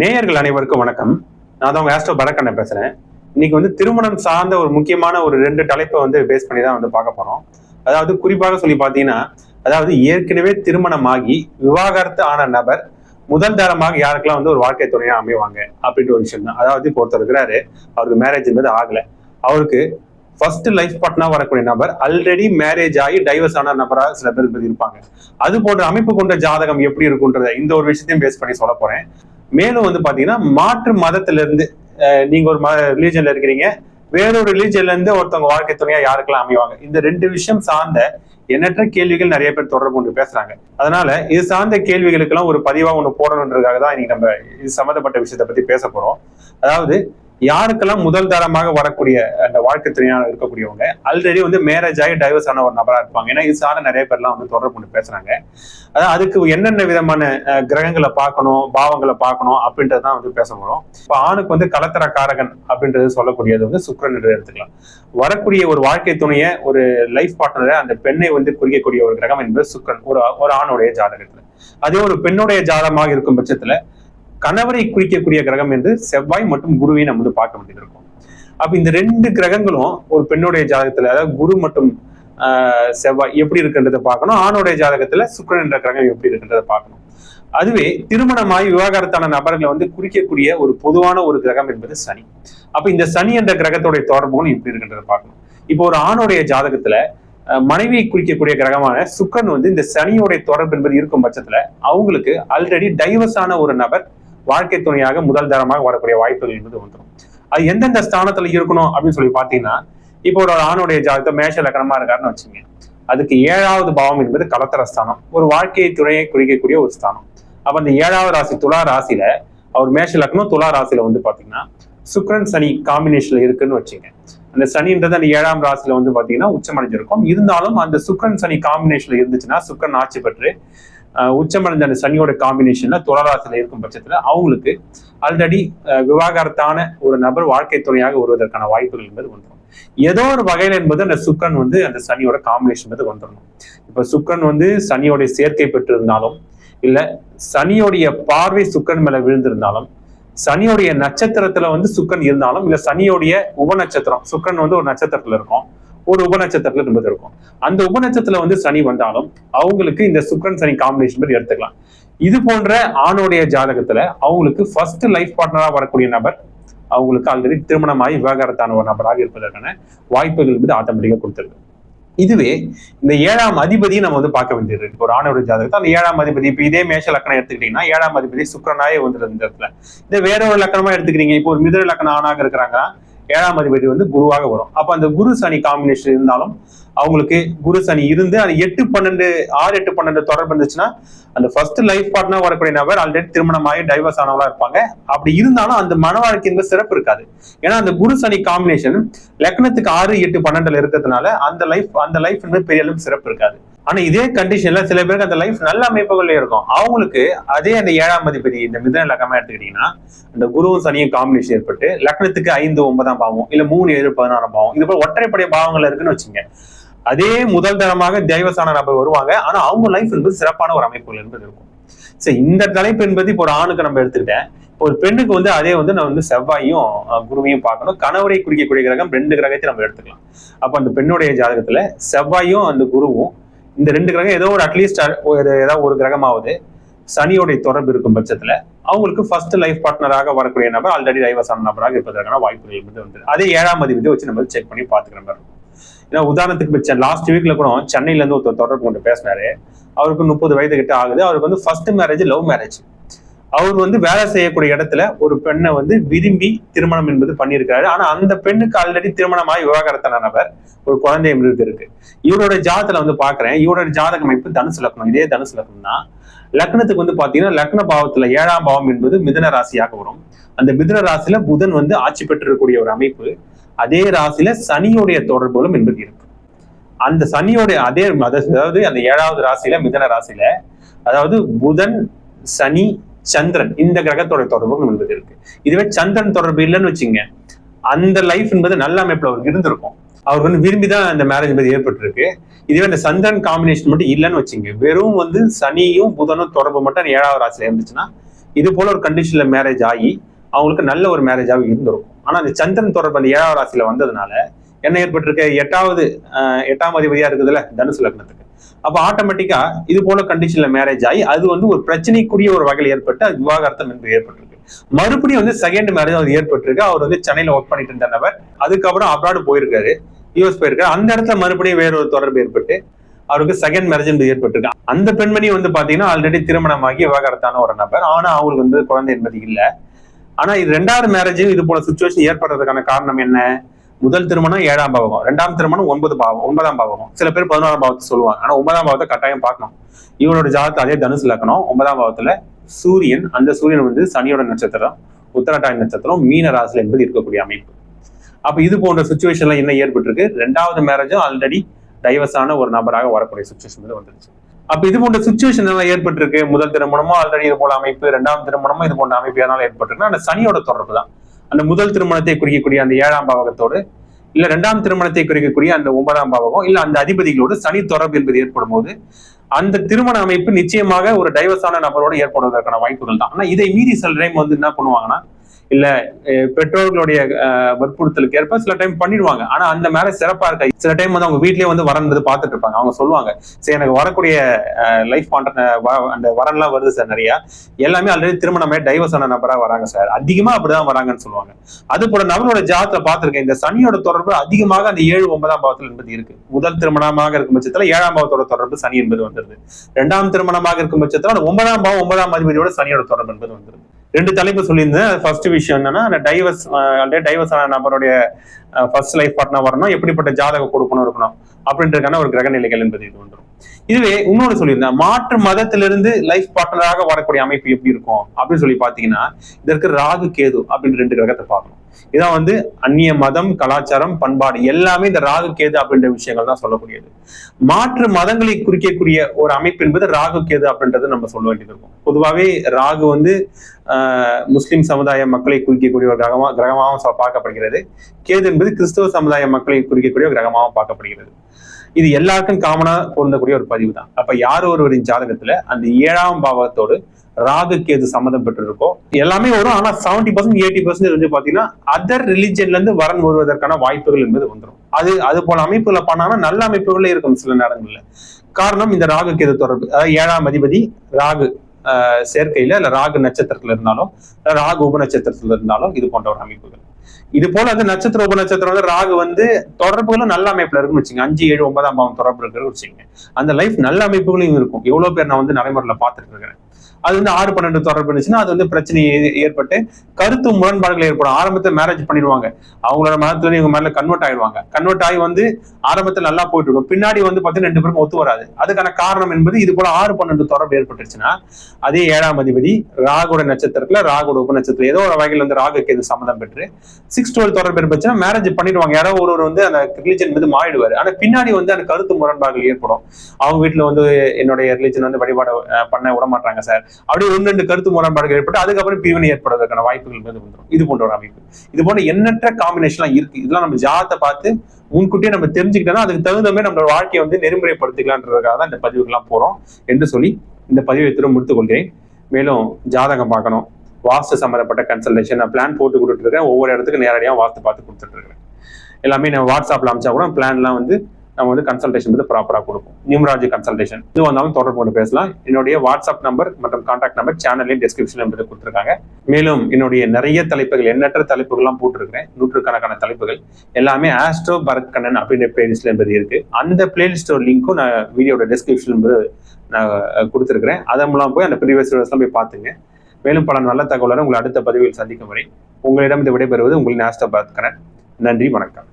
நேயர்கள் அனைவருக்கும் வணக்கம். நான் தான் உங்க ஆஸ்ட்ரோ பரக்கண்ண பேசுறேன். இன்னைக்கு வந்து திருமணம் சார்ந்த ஒரு முக்கியமான ஒரு ரெண்டு தலைப்பை வந்து பேஸ் பண்ணி தான் வந்து பார்க்க போறோம். அதாவது குறிப்பாக சொல்லி பார்த்தீங்கன்னா அதாவது ஏற்கனவே திருமணமாகி விவாகரத்து ஆன நபர் முதல் தரமாக யாருக்கெல்லாம் வந்து ஒரு வாழ்க்கை துணையா அமைவாங்க அப்படின்ற ஒரு விஷயம் தான். அதாவது இப்போ ஒருத்தர் இருக்கிறாரு அவருக்கு மேரேஜ் என்பது ஆகல. அவருக்கு ஃபர்ஸ்ட் லைஃப் பார்ட்னா வரக்கூடிய நபர் ஆல்ரெடி மேரேஜ் ஆகி டைவர்ஸ் ஆன நபராக சில பேர் இருப்பாங்க. அது போன்ற அமைப்பு கொண்ட ஜாதகம் எப்படி இருக்குன்றத இந்த ஒரு விஷயத்தையும் பேஸ் பண்ணி சொல்ல போறேன். மேலும் வந்து பாத்தீங்கன்னா மாற்று மதத்துல இருந்து நீங்க ஒரு ரிலீஜன்ல இருக்கிறீங்க வேறொரு ரிலீஜன்ல இருந்து ஒருத்தவங்க வாழ்க்கை துணையா யாருக்கெல்லாம் அமைவாங்க? இந்த ரெண்டு விஷயம் சார்ந்த எண்ணற்ற கேள்விகள் நிறைய பேர் தொடர்பு கொண்டு பேசுறாங்க. அதனால இது சார்ந்த கேள்விகளுக்கெல்லாம் ஒரு பதிவா ஒண்ணு போடணுன்றதுக்காக தான் இன்னைக்கு நம்ம இது சம்மந்தப்பட்ட விஷயத்தை பத்தி பேச போறோம். அதாவது யாருக்கெல்லாம் முதல் தரமாக வரக்கூடிய அந்த வாழ்க்கை துணையாக இருக்கக்கூடியவங்க ஆல்ரெடி வந்து மேரேஜ் ஆகி டைவர்ஸ் ஆன ஒரு நபரா இருப்பாங்க. ஏன்னா இது சார நிறைய பேர்லாம் வந்து தொடர்பு கொண்டு பேசுறாங்க. அதாவது அதுக்கு என்னென்ன விதமான கிரகங்களை பார்க்கணும் பாவங்களை பார்க்கணும் அப்படின்றது தான் வந்து பேச போறோம். இப்போ ஆணுக்கு வந்து கலத்தர காரகன் அப்படின்றது சொல்லக்கூடியது வந்து சுக்கரன் என்று எடுத்துக்கலாம். வரக்கூடிய ஒரு வாழ்க்கை துணையை ஒரு லைஃப் பார்ட்னரை அந்த பெண்ணை வந்து குறிக்கக்கூடிய ஒரு கிரகம் என்பது சுக்கரன் ஒரு ஒரு ஆணுடைய ஜாதகத்துல. அதே ஒரு பெண்ணுடைய ஜாதகமாக இருக்கும் பட்சத்துல கணவரை குறிக்கக்கூடிய கிரகம் என்று செவ்வாய் மற்றும் குருவை நம்ம வந்து பார்க்க வேண்டியது இருக்கும் அப்ப இந்த ரெண்டு கிரகங்களும் ஒரு பெண்ணுடைய ஜாதகத்துல அதாவது குரு மற்றும் செவ்வாய் எப்படி இருக்குன்றதை பார்க்கணும். ஆணுடைய ஜாதகத்துல சுக்கரன் என்ற கிரகம் எப்படி இருக்குன்றதை பார்க்கணும். அதுவே திருமணமாய் விவாகரத்தான நபர்களை வந்து குறிக்கக்கூடிய ஒரு பொதுவான ஒரு கிரகம் என்பது சனி. அப்ப இந்த சனி என்ற கிரகத்துடைய தொடர்புகளும் எப்படி இருக்குன்றதை பார்க்கணும். இப்போ ஒரு ஆணுடைய ஜாதகத்துல மனைவியை குறிக்கக்கூடிய கிரகமான சுக்கரன் வந்து இந்த சனியோடைய தொடர்பு என்பது இருக்கும் பட்சத்துல அவங்களுக்கு ஆல்ரெடி டைவர்ஸ் ஆன ஒரு நபர் வாழ்க்கை துணையாக முதல் தரமாக வரக்கூடிய வாய்ப்புகள் என்பது வந்துடும் அது எந்தெந்த ஸ்தானத்துல இருக்கணும் அப்படின்னு சொல்லி பாத்தீங்கன்னா இப்போ ஒரு ஆணுடைய ஜாதகத்தை மேஷ லக்கணமா இருக்காருன்னு வச்சுங்க. அதுக்கு ஏழாவது பாவம் என்பது கலத்தர ஸ்தானம். ஒரு வாழ்க்கை துணையை குறிக்கக்கூடிய ஒரு ஸ்தானம். அப்ப அந்த ஏழாவது ராசி துலா ராசியில அவர் மேஷ லக்னம் துலா ராசியில வந்து பாத்தீங்கன்னா சுக்ரன் சனி காம்பினேஷன்ல இருக்குன்னு வச்சுங்க. அந்த சனின்றது அந்த ஏழாம் ராசியில வந்து பாத்தீங்கன்னா உச்சமடைஞ்சிருக்கும். இருந்தாலும் அந்த சுக்ரன் சனி காம்பினேஷன்ல இருந்துச்சுன்னா சுக்கிரன் ஆட்சி பெற்று உச்சமடைந்த அந்த சனியோட காம்பினேஷன்ல துலா இருக்கும் பட்சத்துல அவங்களுக்கு ஆல்ரெடி விவாகரத்தான ஒரு நபர் வாழ்க்கை துணையாக வருவதற்கான வாய்ப்புகள் என்பது வந்துடும் ஏதோ ஒரு வகையில என்பது அந்த சுக்கரன் வந்து அந்த சனியோட காம்பினேஷன் என்பது வந்துடணும் இப்ப சுக்கரன் வந்து சனியோட சேர்க்கை பெற்றிருந்தாலும் இல்ல சனியோடைய பார்வை சுக்கரன் மேல விழுந்திருந்தாலும் சனியோடைய நட்சத்திரத்துல வந்து சுக்கரன் இருந்தாலும் இல்ல சனியோடைய உபநட்சத்திரம் சுக்கரன் வந்து ஒரு நட்சத்திரத்துல இருக்கும் ஒரு உபநட்சத்திரத்துல இருந்து இருக்கும். அந்த உபநட்சத்திரத்துல வந்து சனி வந்தாலும் அவங்களுக்கு இந்த சுக்கரன் சனி காம்பினேஷன் பத்தி எடுத்துக்கலாம். இது போன்ற ஆணுடைய ஜாதகத்துல அவங்களுக்கு ஃபர்ஸ்ட் லைஃப் பார்ட்னரா வரக்கூடிய நபர் அவங்களுக்கு ஆல்ரெடி திருமணமாகி விவகாரத்தான ஒரு நபராக இருப்பதற்கான வாய்ப்புகள் வந்து ஆட்டோமேட்டிக்காக கொடுத்துருக்கு இதுவே இந்த ஏழாம் அதிபதியை நம்ம வந்து பார்க்க வேண்டியது இருக்கு. ஒரு ஆணவ ஜாதகத்தை அந்த ஏழாம் அதிபதி இப்போ இதே மேஷ லக்கணம் எடுத்துக்கிட்டீங்கன்னா ஏழாம் அதிபதி சுக்கரனாயே வந்துருது இந்த இடத்துல. இந்த வேற ஒரு லக்கணமா எடுத்துக்கிறீங்க இப்போ ஒரு மிதர லக்கணம் ஆணாக இருக்கிறாங்க ஏழாம் அதிபதி வந்து குருவாக வரும். அப்ப அந்த குரு சனி காம்பினேஷன் இருந்தாலும் அவங்களுக்கு குரு சனி இருந்து அந்த எட்டு பன்னெண்டு ஆறு எட்டு பன்னெண்டு தொடர்பு இருந்துச்சுன்னா அந்த ஃபர்ஸ்ட் லைஃப் பார்ட்னர் வரக்கூடிய நபர் ஆல்ரெடி திருமணமாகி டைவர்ஸ் ஆனவங்களா இருப்பாங்க. அப்படி இருந்தாலும் அந்த மன வாழ்க்கை சிறப்பு இருக்காது. ஏன்னா அந்த குரு சனி காம்பினேஷன் லக்னத்துக்கு ஆறு எட்டு பன்னெண்டுல இருக்கிறதுனால அந்த லைஃப் அந்த லைஃப் வந்து பெரிய அளவுக்கு சிறப்பு இருக்காது. ஆனா இதே கண்டிஷன்ல சில பேருக்கு அந்த லைஃப் நல்ல அமைப்புகள்ல இருக்கும். அவங்களுக்கு அதே அந்த ஏழாம் அதிபதி இந்த மிதன லக்கமா எடுத்துக்கிட்டீங்கன்னா அந்த குருவும் சனியும் காம்பினேஷன் ஏற்பட்டு லக்னத்துக்கு ஐந்து ஒன்பதாம் பாவம் இல்ல மூணு ஏழு பதினாறாம் பாவம் இது போல ஒற்றைப்படை பாவங்கள் இருக்குன்னு வச்சுங்க. அதே முதல் தரமாக தெய்வசான நபர் வருவாங்க. ஆனா அவங்க லைஃப் என்பது சிறப்பான ஒரு அமைப்புகள் என்பது இருக்கும். சரி இந்த தலைப்பு என்பது இப்போ ஒரு ஆணுக்கு நம்ம எடுத்துக்கிட்டேன். இப்போ ஒரு பெண்ணுக்கு வந்து அதே வந்து நான் வந்து செவ்வாயும் குருவையும் பார்க்கணும். கணவரை குறிக்கக்கூடிய கிரகம் ரெண்டு கிரகத்தை நம்ம எடுத்துக்கலாம். அப்ப அந்த பெண்ணுடைய ஜாதகத்துல செவ்வாயும் அந்த குருவும் இந்த ரெண்டு கிரகம் ஏதோ ஒரு அட்லீஸ்ட் ஒரு ஏதாவது ஒரு கிரகமாவது சனியோடைய தொடர்பு இருக்கும் பட்சத்துல அவங்களுக்கு ஃபர்ஸ்ட் லைஃப் பார்ட்னராக வரக்கூடிய நபர் ஆல்ரெடி டைவர்ஸ் ஆன நபராக இருப்பதற்கான வாய்ப்புகள் வந்து வந்து அதே ஏழாம் அதிபதி வச்சு நம்ம செக் பண்ணி பாத்துக்கிற மாதிரி இருக்கும். ஏன்னா உதாரணத்துக்கு லாஸ்ட் வீக்ல கூட சென்னையில இருந்து ஒருத்தர் தொடர்பு கொண்டு பேசினாரு. அவருக்கு முப்பது வயது கிட்ட ஆகுது. அவருக்கு வந்து ஃபர்ஸ்ட் மேரேஜ் லவ் மேரேஜ் அவர் வந்து வேலை செய்யக்கூடிய இடத்துல ஒரு பெண்ணை வந்து விரும்பி திருமணம் என்பது பண்ணியிருக்காரு ஆனா அந்த பெண்ணுக்கு ஆல்ரெடி திருமணமாகி விவாகரத்தான நபர் ஒரு குழந்தை என்பது இருக்கு. இவரோட ஜாதத்துல வந்து பாக்குறேன். இவரோட ஜாதக அமைப்பு தனுசு லக்னம். இதே தனுசு லக்னம்னா லக்னத்துக்கு வந்து பாத்தீங்கன்னா லக்ன பாவத்துல ஏழாம் பாவம் என்பது மிதன ராசியாக வரும். அந்த மிதன ராசியில புதன் வந்து ஆட்சி பெற்றிருக்கக்கூடிய ஒரு அமைப்பு. அதே ராசியில சனியோடைய தொடர்புகளும் என்பது இருக்கு. அந்த சனியோடைய அதே அதாவது அந்த ஏழாவது ராசியில மிதன ராசியில அதாவது புதன் சனி சந்திரன். இந்த கிரகத்தோட தொடர்பும் என்பது இருக்கு. இதுவே சந்திரன் தொடர்பு இல்லைன்னு வச்சுங்க. அந்த லைஃப் என்பது நல்ல அமைப்புல அவருக்கு இருந்திருக்கும். அவருக்கு வந்து விரும்பி தான் அந்த மேரேஜ் என்பது ஏற்பட்டிருக்கு. இதுவே அந்த சந்திரன் காம்பினேஷன் மட்டும் இல்லைன்னு வச்சுங்க. வெறும் வந்து சனியும் புதனும் தொடர்பு மட்டும் அந்த ஏழாவது ராசியில இருந்துச்சுன்னா இது போல ஒரு கண்டிஷன்ல மேரேஜ் ஆகி அவங்களுக்கு நல்ல ஒரு மேரேஜாக இருந்திருக்கும். ஆனா அந்த சந்திரன் தொடர்பு அந்த ஏழாவது ராசியில வந்ததுனால என்ன ஏற்பட்டிருக்கு? எட்டாவது எட்டாம் அதிபதியா இருக்குதுல்ல தனுசு லக்னத்துக்கு. அப்போ ஆட்டோமேட்டிக்கா இது போல கண்டிஷன்ல மேரேஜ் ஆகி அது வந்து ஒரு பிரச்சனைக்குரிய ஒரு வகையில் ஏற்பட்டு அது விவாகரத்தம் என்பது ஏற்பட்டிருக்கு. மறுபடியும் வந்து செகண்ட் மேரேஜ் அவர் ஏற்பட்டிருக்கு. அவர் வந்து சென்னையில ஒர்க் பண்ணிட்டு இருந்த நபர். அதுக்கப்புறம் அப்ராடு போயிருக்காரு. யூஎஸ் போயிருக்காரு. அந்த இடத்துல மறுபடியும் வேற ஒரு தொடர்பு ஏற்பட்டு அவருக்கு செகண்ட் மேரேஜ் என்பது ஏற்பட்டிருக்கு. அந்த பெண்மணி வந்து பாத்தீங்கன்னா ஆல்ரெடி திருமணமாகி விவாகரத்தான ஒரு நபர். ஆனா அவங்களுக்கு வந்து குழந்தை என்பது இல்ல. ஆனா இது ரெண்டாவது மேரேஜும் இது போல சுச்சுவேஷன் ஏற்படுறதுக்கான காரணம் என்ன? முதல் திருமணம் ஏழாம் பாவகம் ரெண்டாம் திருமணம் ஒன்பது பாவம் ஒன்பதாம் பாவகம். சில பேர் பதினோராம் பாவத்தை சொல்லுவாங்க. ஆனா ஒன்பதாம் பாவத்தை கட்டாயம் பார்க்கணும். இவனோட ஜாதகத்தை அதே தனுசு லக்கணம் ஒன்பதாம் பாவத்துல சூரியன் அந்த சூரியன் வந்து சனியோட நட்சத்திரம் உத்தரட்டாய் நட்சத்திரம் மீன ராசில என்பது இருக்கக்கூடிய அமைப்பு. அப்ப இது போன்ற சுச்சுவேஷன்ல என்ன ஏற்பட்டிருக்கு? ரெண்டாவது மேரேஜும் ஆல்ரெடி டைவர்ஸ் ஆன ஒரு நபராக வரக்கூடிய சுச்சுவேஷன் வந்து வந்துருச்சு. அப்ப இது போன்ற சுச்சுவேஷன் எல்லாம் ஏற்பட்டிருக்கு. முதல் திருமணமும் ஆல்ரெடி இது போல அமைப்பு ரெண்டாம் திருமணமும் இது போன்ற அமைப்பு எதனால ஏற்பட்டிருக்குன்னா அந்த சனியோட தொடர்பு தான். அந்த முதல் திருமணத்தை குறிக்கக்கூடிய அந்த ஏழாம் பாவகத்தோடு இல்ல இரண்டாம் திருமணத்தை குறிக்கக்கூடிய அந்த ஒன்பதாம் பாவகம் இல்ல அந்த அதிபதிகளோடு சனி தொடர்பு என்பது ஏற்படும் போது அந்த திருமண அமைப்பு நிச்சயமாக ஒரு டைவர்ஸான நபரோடு ஏற்படுவதற்கான வாய்ப்புகள் தான். ஆனா இதை மீறி சில டைம் வந்து என்ன பண்ணுவாங்கன்னா இல்ல பெற்றோர்களுடைய வற்புறுத்தலுக்கு ஏற்ப சில டைம் பண்ணிடுவாங்க. ஆனா அந்த மேல சிறப்பா இருக்க சில டைம் வந்து அவங்க வீட்லயே வந்து வரன்றது பாத்துட்டு இருப்பாங்க. அவங்க சொல்லுவாங்க சரி எனக்கு வரக்கூடிய லைஃப் பார்ட்னர் அந்த வரன்லாம் வருது சார் நிறைய. எல்லாமே ஆல்ரெடி திருமணமே டைவர்ஸ் ஆன நபரா வராங்க சார் அதிகமா அப்படிதான் வராங்கன்னு சொல்லுவாங்க. அது போல நபரோட ஜாதத்துல பார்த்திருக்கேன் இந்த சனியோட தொடர்பு அதிகமாக அந்த ஏழு ஒன்பதாம் பாவத்தில் என்பது இருக்கு. முதல் திருமணமாக இருக்கும் பட்சத்துல ஏழாம் பாவத்தோட தொடர்பு சனி என்பது வந்துருது. இரண்டாம் திருமணமாக இருக்கும் பட்சத்துல ஒன்பதாம் பாவம் ஒன்பதாம் அதிபதியோட சனியோட தொடர்பு என்பது வந்துருது. ரெண்டு தலைப்பு சொல்லியிருந்தேன். ஃபர்ஸ்ட் விஷயம் என்னன்னா அந்த டைவர்ஸ் ஆல்ரெடி டைவர்ஸ் ஆன நபருடைய ஃபர்ஸ்ட் லைஃப் பார்ட்னர் வரணும். எப்படிப்பட்ட ஜாதக கொடுக்கணும் இருக்கணும். அப்படின்றதுக்கான ஒரு கிரக நிலைகள் என்பது இது வந்துடும் இதுவே இன்னொன்று சொல்லியிருந்தேன். மாற்று மதத்திலிருந்து லைஃப் பார்ட்னராக வரக்கூடிய அமைப்பு எப்படி இருக்கும்? அப்படின்னு சொல்லி பாத்தீங்கன்னா இதற்கு ராகு கேது அப்படின்ற ரெண்டு கிரகத்தை பார்க்கணும். இதான் வந்து அந்நிய மதம் கலாச்சாரம் பண்பாடு எல்லாமே இந்த ராகு கேது அப்படின்ற விஷயங்கள் தான் சொல்லக்கூடியது. மாற்று மதங்களை குறிக்கக்கூடிய ஒரு அமைப்பு என்பது ராகு கேது அப்படின்றது நம்ம சொல்ல வேண்டியது இருக்கும். பொதுவாகவே ராகு வந்து முஸ்லிம் சமுதாய மக்களை குறிக்கக்கூடிய ஒரு கிரகமா கிரகமாகவும் பார்க்கப்படுகிறது. கேது என்பது கிறிஸ்தவ சமுதாய மக்களை குறிக்கக்கூடிய ஒரு கிரகமாக பார்க்கப்படுகிறது. இது எல்லாருக்கும் காமனா பொருந்தக்கூடிய ஒரு பதிவு தான் அப்ப யார் ஒருவரின் ஜாதகத்துல அந்த ஏழாம் பாவத்தோடு ராகு கேது சம்மந்தம் பெற்றிருக்கோ எல்லாமே வரும். ஆனா செவன்டி பர்சன்ட் எயிட்டி பர்சன்ட் வந்து பாத்தீங்கன்னா அதர் ரிலிஜன்ல இருந்து வரன் வருவதற்கான வாய்ப்புகள் என்பது வந்துடும் அது அது போல அமைப்புகளை பண்ணாங்கன்னா நல்ல அமைப்புகளே இருக்கும் சில நேரங்கள்ல. காரணம் இந்த ராகு கேது தொடர்பு. அதாவது ஏழாம் அதிபதி ராகு ஆஹ், சேர்க்கையில இல்ல ராகு நட்சத்திரத்துல இருந்தாலும் ராகு உப நட்சத்திரத்துல இருந்தாலும் இது போன்ற ஒரு அமைப்புகள். இது போல வந்து நட்சத்திர உப நட்சத்திரம் வந்து ராகு வந்து தொடர்புகளும் நல்ல அமைப்புல இருக்குன்னு வச்சுங்க அஞ்சு ஏழு ஒன்பதாம் பாவம் தொடர்பு இருக்கிறது வச்சுங்க அந்த லைஃப் நல்ல அமைப்புகளையும் இருக்கும். எவ்வளவு பேர் நான் வந்து நடைமுறையில பார்த்துட்டு இருக்கிறேன். அது வந்து ஆறு பன்னெண்டு தொடர்பு இருந்துச்சுன்னா அது வந்து பிரச்சனை ஏற்பட்டு கருத்து முரண்பாடுகள் ஏற்படும். ஆரம்பத்துல மேரேஜ் பண்ணிடுவாங்க. அவங்களோட மதத்துல இவங்க மேல கன்வெர்ட் ஆயிடுவாங்க. கன்வெர்ட் ஆகி வந்து ஆரம்பத்துல நல்லா போயிட்டு இருக்கும். பின்னாடி வந்து பாத்தீங்கன்னா ரெண்டு பேருக்கும் ஒத்து வராது. அதுக்கான காரணம் என்பது இது போல ஆறு பன்னெண்டு தொடர்பு ஏற்பட்டுச்சுன்னா அதே ஏழாம் அதிபதி ராகுட நட்சத்திரத்துல ராகுட உப நட்சத்திரம் ஏதோ ஒரு வகையில் வந்து ராகுக்கு இது சம்மந்தம் பெற்று சிக்ஸ் டுவெல் தொடர்பு ஏற்பட்டுச்சுன்னா மேரேஜ் பண்ணிடுவாங்க. யாரோ ஒருவர் வந்து அந்த ரிலிஜன் மீது மாறிடுவார். ஆனா பின்னாடி வந்து அந்த கருத்து முரண்பாடுகள் ஏற்படும். அவங்க வீட்டுல வந்து என்னுடைய ரிலிஜன் வந்து வழிபாடு பண்ண விட மாட்டாங்க சார் அப்படியே ஒன்று ரெண்டு கருத்து முரண்பாடுகள் ஏற்பட்டு அதுக்கப்புறம் பிரிவினை ஏற்படுறதுக்கான வாய்ப்புகள் வந்து வந்துடும். இது போன்ற ஒரு அமைப்பு. இது போன்ற எண்ணற்ற காம்பினேஷன்லாம் இருக்கு. இதெல்லாம் நம்ம ஜாதத்தை பார்த்து முன்கூட்டியே நம்ம தெரிஞ்சுக்கிட்டோம்னா அதுக்கு தகுந்த மாதிரி நம்மளோட வாழ்க்கையை வந்து நெறிமுறைப்படுத்திக்கலான்றதுக்காக தான் இந்த பதிவுகள்லாம் போறோம். என்று சொல்லி இந்த பதிவை திரும்ப முடித்துக் கொள்கிறேன். மேலும் ஜாதகம் பார்க்கணும். வாஸ்து சம்மந்தப்பட்ட கன்சல்டேஷன் நான் பிளான் போட்டு கொடுத்துருக்கேன். ஒவ்வொரு இடத்துக்கு நேரடியாக வாஸ்து பார்த்து கொடுத்துட்ருக்கேன் எல்லாமே நான் வாட்ஸ்அப்பில் அமைச்சா கூட பிளான்லாம் வந்து நம்ம வந்து கன்சல்டேஷன் வந்து ப்ராப்பராக கொடுப்போம். நியூமராலஜி கன்சல்டேஷன் இது வந்தாலும் தொடர்பு கொண்டு பேசலாம். என்னுடைய வாட்ஸ்அப் நம்பர் மற்றும் கான்டாக்ட் நம்பர் சேனல்லையும் டிஸ்கிரிப்ஷன் என்பது கொடுத்துருக்காங்க. மேலும் என்னுடைய நிறைய தலைப்புகள் எண்ணற்ற தலைப்புகள்லாம் போட்டிருக்கிறேன். நூற்றுக்கணக்கான தலைப்புகள். எல்லாமே ஆஸ்ட்ரோ பரத் கண்ணன் அப்படின்ற பிளேலிஸ்ட்ல என்பது இருக்கு. அந்த பிளேலிஸ்டோட லிங்க்கும் நான் வீடியோட டிஸ்கிரிப்ஷன் நான் கொடுத்துருக்கிறேன். அதை அதன் மூலம் போய் அந்த ப்ரீவியஸ் வீடியோஸ்லாம் போய் பார்த்துங்க. மேலும் பல நல்ல தகவலுடன் உங்களை அடுத்த பதிவில் சந்திக்கும் வரை உங்களிடம் இது விடைபெறுவது உங்களின் ஆஸ்ட்ரோ பார்த்துக்கிறேன் நன்றி வணக்கம்.